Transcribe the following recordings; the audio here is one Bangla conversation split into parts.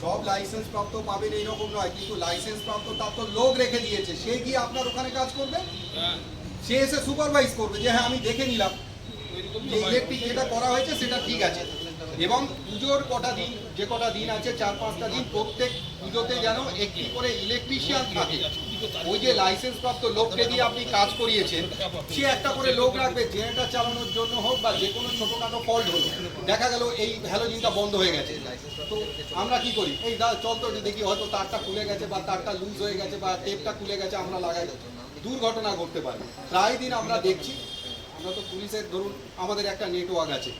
সব লাইসেন্স প্রাপ্ত পাবেন এইরকম নয় কিন্তু লাইসেন্স প্রাপ্ত তার তো লোক রেখে দিয়েছে। সে গিয়ে আপনার ওখানে কাজ করবে? সে এসে সুপারভাইজ করবে যে হ্যাঁ আমি দেখে নিলাম যে ইলেকট্রিক যেটা করা হয়েছে সেটা ঠিক আছে। এবং পুজোর কটা দিন যে কটা দিন আছে চার পাঁচটা দিন প্রত্যেক পুজোতে যেন একটি করে ইলেকট্রিশিয়ান থাকে। ওই যে লাইসেন্স প্রাপ্ত লোককে দিয়ে আপনি কাজ করিয়েছেন, সে একটা করে লোক রাখবে জেনারেটার চালানোর জন্য হোক বা যে কোনো ছোটোখাটো ফল্ট হলো। দেখা গেল এই হ্যালোজিনটা বন্ধ হয়ে গেছে। তো আমরা কি করি? এই দা, চল তো দেখি, হয়তো তারটা খুলে গেছে বা তারটা লুজ হয়ে গেছে বা টেপটা খুলে গেছে, আমরা লাগাই। দুর্ঘটনা ঘটতে পারে। প্রায় দিন আমরা দেখছি, আমরা তো পুলিশের, ধরুন, আমাদের একটা নেটওয়ার্ক আছে।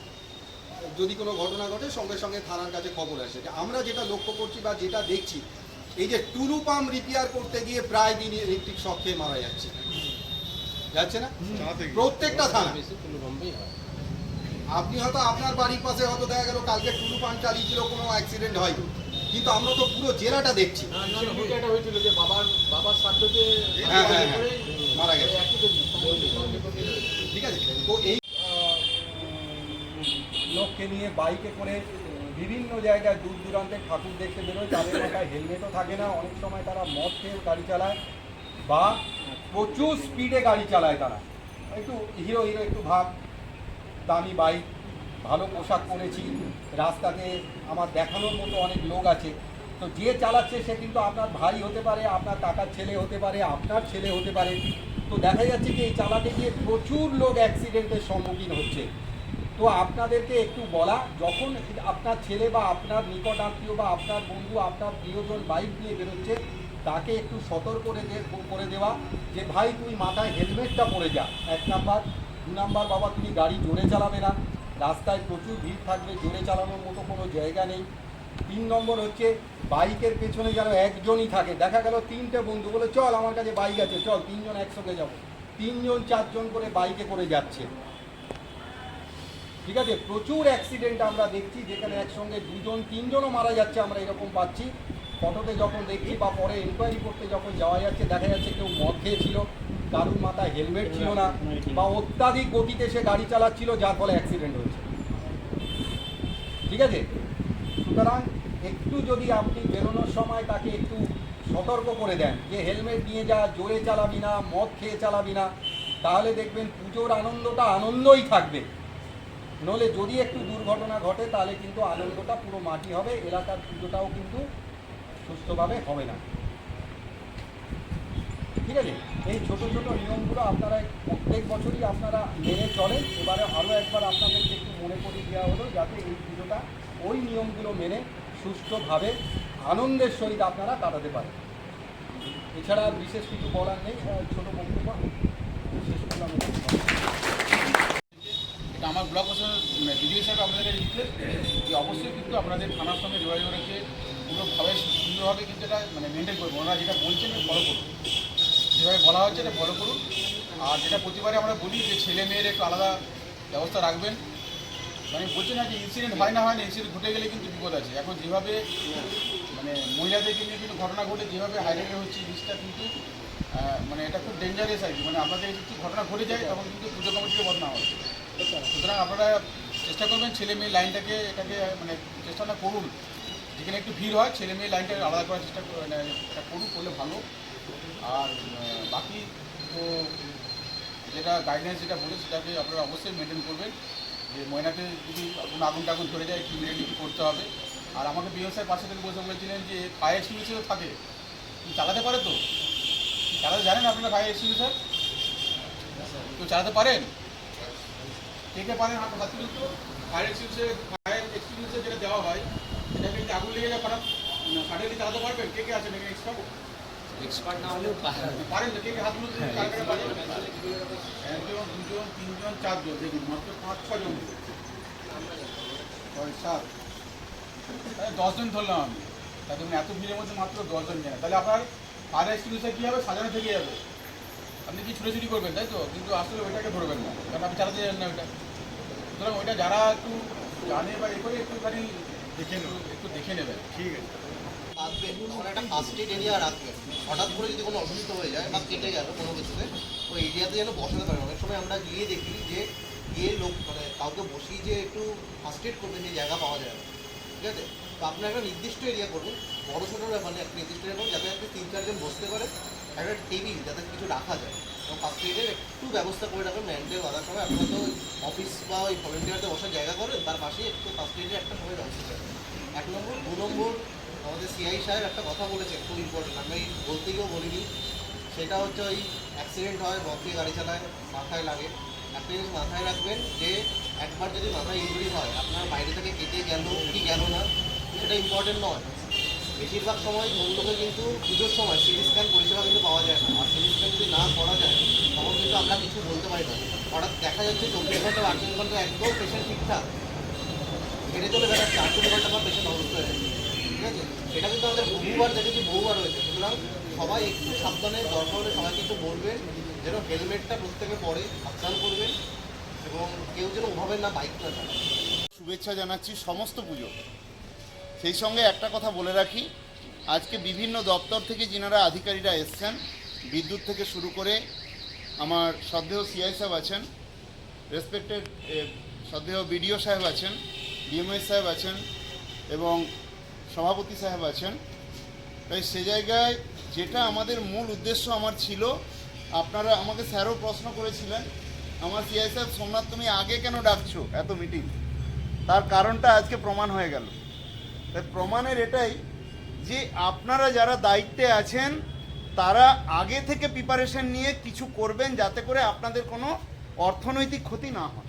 যদি কোনো ঘটনা ঘটে, সঙ্গে সঙ্গে থানার কাছে খবর আসে। আমরা যেটা লক্ষ্য করছি বা যেটা দেখছি এই যে টুলু পাম্প রিপেয়ার করতে গিয়ে প্রায় দিন ইলেকট্রিক শক খেয়ে মারা যাচ্ছে। যাচ্ছে না? প্রত্যেকটা থানা। আপনি হয়তো আপনার বাড়ির পাশে হয়তো দেখা গেল কালকে টুলু পাম্প চালিয়েছিল কোনো অ্যাক্সিডেন্ট হয়নি। কিন্তু আমরা তো পুরো জেলাটা দেখছি। এটা হয়েছিল যে বাবার বাবার শ্রাদ্ধতে হ্যাঁ, হ্যাঁ, হ্যাঁ। মারা গেছে। ঠিক আছে? তো এই লোককে নিয়ে বাইকে করে বিভিন্ন জায়গায় দূর দূরান্তে ঠাকুর দেখতে বেরোয়, তাদের মাথায় হেলমেটও থাকে না। অনেক সময় তারা মদ খেয়েও গাড়ি চালায় বা প্রচুর স্পিডে গাড়ি চালায় তারা। একটু হিরো হিরো একটু ভাব দামি বাইক ভালো পোশাক পরেছি। রাস্তাতে আমার দেখানোর মতো অনেক লোক আছে। তো যে চালাচ্ছে সে কিন্তু আপনার ভাই হতে পারে, আপনার কাকার ছেলে হতে পারে, আপনার ছেলে হতে পারে। তো দেখা যাচ্ছে যে এই চালাতে গিয়ে প্রচুর লোক অ্যাক্সিডেন্টের সম্মুখীন হচ্ছে। তো আপনাদেরকে একটু বলা, যখন আপনার ছেলে বা আপনার নিকট আত্মীয় বা আপনার বন্ধু, আপনার প্রিয়জন বাইক নিয়ে বেরোচ্ছে, তাকে একটু সতর্ক করে করে দেওয়া যে, ভাই, তুই মাথায় হেলমেটটা পরে যা। এক নাম্বার। দু নাম্বার, বাবা, তুমি গাড়ি জোরে চালাবে না। রাস্তায় প্রচুর ভিড় থাকবে, জোরে চালানোর মতো কোনো জায়গা নেই। তিন নম্বর হচ্ছে, বাইকের পেছনে যেন একজনই থাকে। দেখা গেল তিনটে বন্ধু বলে, চল, আমার কাছে বাইক আছে, চল, তিনজন একসঙ্গে যাব। তিনজন, চারজন করে বাইকে করে যাচ্ছে। ঠিক আছে? প্রচুর অ্যাক্সিডেন্ট আমরা দেখছি, যেখানে একসঙ্গে দুজন, তিনজনও মারা যাচ্ছে আমরা এরকম পাচ্ছি। ফটোতে যখন দেখছি বা পরে এনকোয়ারি করতে যখন যাওয়া যাচ্ছে, দেখা যাচ্ছে কেউ মদ খেয়েছিল, কারুর মাথায় হেলমেট ছিল না, বা অত্যাধিক গতিতে সে গাড়ি চালাচ্ছিল, যার ফলে অ্যাক্সিডেন্ট হয়েছে। ঠিক আছে? সুতরাং একটু যদি আপনি বেরোনোর সময় তাকে একটু সতর্ক করে দেন, যে হেলমেট নিয়ে যা, জোরে চালাবি না, মদ খেয়ে চালাবি না, তাহলে দেখবেন পুজোর আনন্দটা আনন্দই থাকবে। নলে যদি একটু দুর্ঘটনা ঘটে, তাহলে কিন্তু আনন্দটা পুরো মাটি হবে, এলাকার পুজোটাও কিন্তু সুস্থভাবে হবে না। ঠিক আছে? এই ছোট ছোট নিয়মগুলো আপনারা প্রত্যেক বছরই আপনারা মেনে চলেন। এবারে আরও একবার আপনাদেরকে একটু মনে করিয়ে দেওয়া হলো, যাতে এই পুজোটা ওই নিয়মগুলো মেনে সুষ্ঠুভাবে আনন্দের সহিত আপনারা কাটাতে পারেন। এছাড়া বিশেষ কিছু বলার নেই। ছোটো বক্তব্য। শেষ করলাম। এখানে। এটা আমার ব্লক প্রশাসন মানে বিডিও সাহেব আপনাদের রিকোয়েস্ট যে অবশ্যই কিন্তু আপনাদের থানার সঙ্গে যোগাযোগ রেখে পুরোভাবে সুন্দরভাবে কিন্তু এটা মানে মেনটেন করব ওনারা যেটা বলছেন ফলো করুন। যেভাবে বলা হচ্ছে এটা ফলো করুন। আর যেটা প্রতিবারে আমরা বলি যে ছেলে মেয়ের একটু আলাদা ব্যবস্থা রাখবেন। মানে বলছি না যে ইনসিডেন্ট হয় না হয় না ইনসিডেন্ট ঘটে গেলে কিন্তু বিপদ আছে। এখন যেভাবে মানে মহিলাদেরকে নিয়ে কিন্তু ঘটনা ঘটে, যেভাবে হাইলাইট হচ্ছে জিনিসটা কিন্তু মানে এটা খুব ডেঞ্জারাস আর কি। মানে আপনাদের কিছু ঘটনা ঘটে যায়, তখন কিন্তু পুজো কমিটিকে বদনাম হবে। সুতরাং আপনারা চেষ্টা করবেন ছেলে মেয়ে লাইনটাকে, এটাকে মানে চেষ্টাটা করুন। যেখানে একটু ভিড় হয়, ছেলে মেয়ে লাইনটাকে আলাদা করার চেষ্টা মানে এটা করুন, করলে ভালো। আর বাকি তো যেটা গাইডলাইন্স যেটা বলে সেটাকে আপনারা অবশ্যই মেনটেন করবেন। যে ময়নাতে যদি কোনো আগুন টাগুন ধরে যায়, একটু ইমিডিয়েটলি করতে হবে। আর আমাকে বিএসআই পাশে থেকে বসে বলেছিলেন যে ফায়ার এক্সটিংগুইশারও থাকে। চালাতে পারে তো? চালাতে জানেন আপনারা ফায়ার এক্সটিংগুইশার তো চালাতে পারেন? কে পারেন আপনার হাত তুলুন তো ফায়ার এক্সটিংগুইশার ফায়ার এক্সটিংগুইশার যেটা দেওয়া হয় সেটা কিন্তু আগুন লেগে যায় খারাপ সাডেনলি চালাতে পারবেন কে কে আছেন এখানে এক্সপার্ট এক্সপার্ট না হলেও পারেন তো কে কে হাত তুলুন তো, কার কারা পারেন? একজন দুজন তিনজন চারজন দেখুন মাত্র পাঁচ ছজন ছয় সাত। দশজন ধরলাম আমি। তাহলে ধরুন এত ভিড়ের মধ্যে মাত্র দশজন জানে তাহলে আপনার ফায়ার এক্সটিংগুইশার কী হবে? সাজানো থেকে যাবে। আপনি কি ছুটোছুটি করবেন তাই তো? কিন্তু আসলে ওইটাকে ধরবেন না। কারণ আপনি চালাতে জানেন না ওইটা। সুতরাং ওইটা যারা একটু জানে বা এ করে একটুখানি দেখে নেবেন একটু দেখে নেবেন ঠিক আছে। রাখবেন একটা ফার্স্ট এড এরিয়া রাখবেন হঠাৎ করে যদি কোনো অসুস্থ হয়ে যায় বা কেটে গেল কোনো কিছুতে ওই এরিয়াতে যেন বসাতে পারেন অনেক সময় আমরা গিয়ে দেখি যে গিয়ে লোক মানে কাউকে বসিয়ে যে একটু ফার্স্ট এড করবেন যে জায়গা পাওয়া যায়। ঠিক আছে? তো আপনার একটা নির্দিষ্ট এরিয়া করুন। বড় ছোটোর ব্যাপার একটা নির্দিষ্ট এরিয়া করুন যাতে আপনি তিন চারজন বসতে পারে একটা টেবিল যাতে কিছু রাখা যায়। এবং ফার্স্ট এডের একটু ব্যবস্থা করে রাখুন ম্যান্ডে বাঁধার সময়। আপনারা তো অফিস বা ওই ভলেন্টিয়ারদের বসার জায়গা করেন, তার পাশেই একটু ফার্স্ট এডের একটা সময় ব্যবস্থা করে এক নম্বর। দু নম্বর, আমাদের সিআই সাহেব একটা কথা বলেছেন, খুব ইম্পর্টেন্ট আমি বলতে গিয়েও বলিনি। সেটা হচ্ছে ওই অ্যাক্সিডেন্ট হয় বক গাড়ি চালায়, মাথায় লাগে। একটা জিনিস মাথায় রাখবেন যে একবার যদি মাথায় ইঞ্জুরি হয়, আপনার বাইরে থেকে কেটে গেল কি গেল না, সেটা ইম্পর্টেন্ট নয়। বেশিরভাগ সময় ধরুন কিন্তু পুজোর সময় সিটি স্ক্যান পরিষেবা কিন্তু পাওয়া যায় না। আর সিটি স্ক্যান যদি না করা যায়, তখন কিন্তু আমরা কিছু বলতে পারি না। হঠাৎ দেখা যাচ্ছে চব্বিশ ঘণ্টা আটচল্লিশ ঘণ্টা একদম পেশেন্ট ঠিকঠাক। হেঁটে চলে বেড়াচ্ছে আটচল্লিশ ঘণ্টা পর পেশেন্ট অসুস্থ হয়ে যাচ্ছে ঠিক আছে? এটা কিন্তু আমাদের বহুবার দেখেছি বহুবার হয়েছে। সুতরাং সবাই একটু সাবধানে, দরকার হলে সবাইকে একটু বলবেন, যেন হেলমেটটা প্রত্যেকে পরে সাবধান করবেন এবং কেউ যেন ওভাবে না বাইক না শুভেচ্ছা জানাচ্ছি সমস্ত পুজো সেই সঙ্গে একটা কথা বলে রাখি, আজকে বিভিন্ন দপ্তর থেকে যিনারা আধিকারিকরা এসছেন, বিদ্যুৎ থেকে শুরু করে আমার শ্রদ্ধেয় সিআই সাহেব আছেন রেসপেক্টেড শ্রদ্ধেয় বিডিও সাহেব আছেন ডিএমএস সাহেব আছেন এবং সভাপতি সাহেব আছেন। তাই সে জায়গায় যেটা আমাদের মূল উদ্দেশ্য আমার ছিল, আপনারা আমাকে স্যারও প্রশ্ন করেছিলেন, আমার সিআই সাহেব, সোমনাথ, তুমি আগে কেন ডাকছো? এত মিটিং তার কারণটা আজকে প্রমাণ হয়ে গেল। প্রমাণের এটাই যে আপনারা যারা দায়িত্বে আছেন, তারা আগে থেকে প্রিপারেশন নিয়ে কিছু করবেন যাতে করে আপনাদের কোনো অর্থনৈতিক ক্ষতি না হয়।